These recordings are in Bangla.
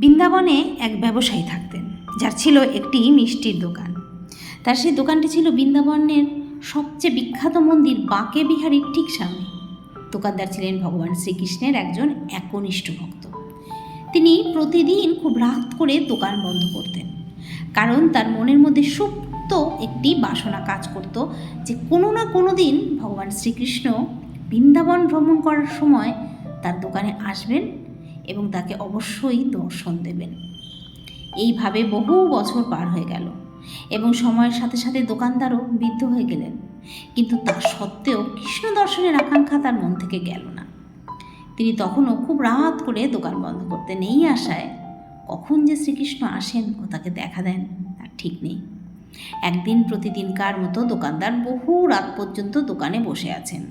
বৃন্দাবনে এক ব্যবসায়ী থাকতেন, যার ছিল একটি মিষ্টির দোকান। তার সেই দোকানটি ছিল বৃন্দাবনের সবচেয়ে বিখ্যাত মন্দির বাঁকে বিহারীর ঠিক সামনে। দোকানদার ছিলেন ভগবান শ্রীকৃষ্ণের একজন একনিষ্ঠ ভক্ত। তিনি প্রতিদিন খুব রাত করে দোকান বন্ধ করতেন, কারণ তার মনের মধ্যে সুপ্ত একটি বাসনা কাজ করত যে কোনো না কোনো দিন ভগবান শ্রীকৃষ্ণ বৃন্দাবন ভ্রমণ করার সময় তার দোকানে আসবেন এবং তাকে অবশ্যই দর্শন দেবেন। এইভাবে বহু বছর পার হয়ে গেল এবং সময়ের সাথে সাথে দোকানদারও বৃদ্ধ হয়ে গেলেন। কিন্তু তা সত্ত্বেও কৃষ্ণ দর্শনের আকাঙ্ক্ষা তার মন থেকে গেল না। তিনি তখনও খুব রাত করে দোকান বন্ধ করতে নেই আশায় কখন যে শ্রীকৃষ্ণ আসেন ও তাকে দেখা দেন তার ঠিক নেই। একদিন প্রতিদিনকার মতো দোকানদার বহু রাত পর্যন্ত দোকানে বসে আছেন।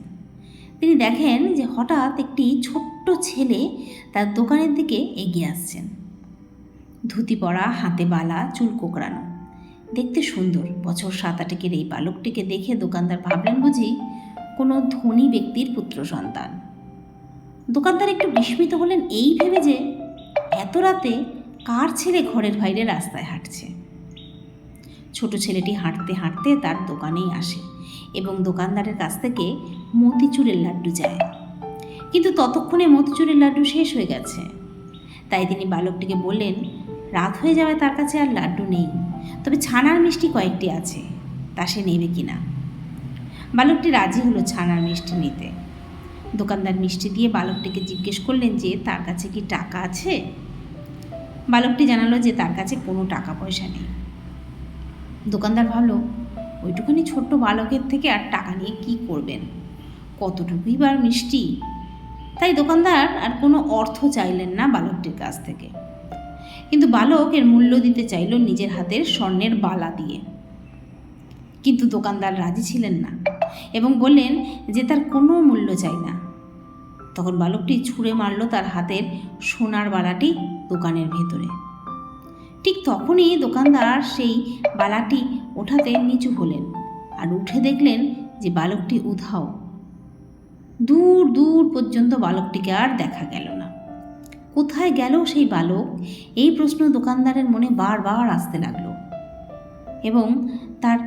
তিনি দেখেন যে হঠাৎ একটি ছোট্ট ছেলে তার দোকানের দিকে এগিয়ে আসছেন। ধুতি পরা, হাতে বালা, চুল কোকড়ানো। দেখতে সুন্দর। বছর সাত আটেকের এই বালকটিকে দেখে দোকানদার ভাবলেন বুঝি কোনো ধনী ব্যক্তির পুত্র সন্তান। দোকানদার একটু বিস্মিত হলেন এই ভেবে যে এত রাতে কার ছেলে ঘরের বাইরে রাস্তায় হাঁটছে? ছোট ছেলেটি হাঁটতে হাঁটতে তার দোকানেই আসে এবং দোকানদারের কাছ থেকে মতিচুরের লাড্ডু চায় কিন্তু ততক্ষণে মতিচুরের লাড্ডু শেষ হয়ে গেছে। তাই তিনি বালকটিকে বললেন, রাত হয়ে যাওয়ায় তার কাছে আর লাড্ডু নেই। তবে ছানার মিষ্টি কয়েকটি আছে, তা সে নেবে কিনা বালকটি রাজি হলো ছানার মিষ্টি নিতে। দোকানদার মিষ্টি দিয়ে বালকটিকে জিজ্ঞেস করলেন যে, তার কাছে কি টাকা আছে? বালকটি জানালো যে, তার কাছে কোনো টাকা পয়সা নেই। দোকানদার ভাবলো ওইটুখানি ছোট্ট বালকের থেকে আর টাকা নিয়ে কি করবেন? কতটুকুই বার মিষ্টি? তাই দোকানদার আর কোনো অর্থ চাইলেন না বালকটির কাছ থেকে। কিন্তু বালক এর মূল্য দিতে চাইল নিজের হাতের স্বর্ণের বালা দিয়ে। কিন্তু দোকানদার রাজি ছিলেন না এবং বললেন যে তার কোনো মূল্য চাই না। তখন বালকটি ছুঁড়ে মারল তার হাতের সোনার বালাটি দোকানের ভেতরে। ঠিক তখনই দোকানদার সেই বালাটি ওঠাতে নিচু হলেন আর উঠে দেখলেন যে বালকটি উধাও। দূর দূর পর্যন্ত বালকটিকে আর দেখা গেল না। কোথায় গেল সেই বালক? এই প্রশ্ন দোকানদারের মনে বারবার আসতে লাগল। এবং তার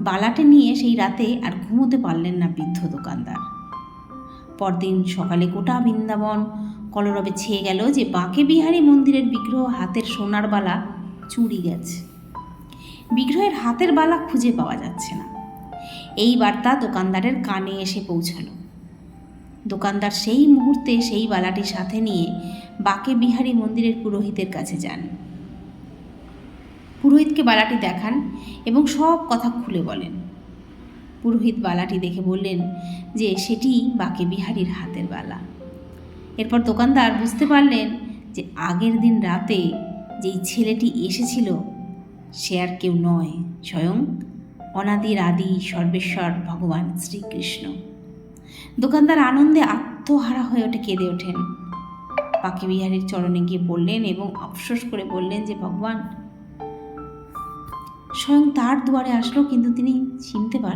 বালাটি নিয়ে সেই রাতে আর ঘুমোতে পারলেন না বৃদ্ধ দোকানদার। পরদিন সকালে গোটা বৃন্দাবন কলরবে ছেয়ে গেল যে বাঁকে বিহারী মন্দিরের বিগ্রহ হাতের সোনার বালা চুরি গেছে। বিগ্রহের হাতের বালা খুঁজে পাওয়া যাচ্ছে না। এই বার্তা দোকানদারের কানে এসে পৌঁছালো। দোকানদার সেই মুহূর্তে সেই বালাটি সাথে নিয়ে বাকে বিহারী মন্দিরের পুরোহিতের কাছে যান। পুরোহিতকে বালাটি দেখান এবং সব কথা খুলে বলেন। পুরোহিত বালাটি দেখে বললেন যে সেটি বাঁকে বিহারীর হাতের বালা। এরপর দোকানদার বুঝতে পারলেন যে আগের দিন রাতে যেই ছেলেটি এসেছিল, সে আর কেউ নয়, স্বয়ং অনাদির আদি সর্বেশ্বর ভগবান শ্রীকৃষ্ণ। দোকানদার আনন্দে আত্মহারা হয়ে ওঠে, কেঁদে ওঠেন। পাখি বিহারীর চরণে গিয়ে বললেন এবং আফসোস করে বললেন যে, ভগবান, স্বয়ং তার দুয়ারে আসলো, কিন্তু তিনি চিনতে পারলেন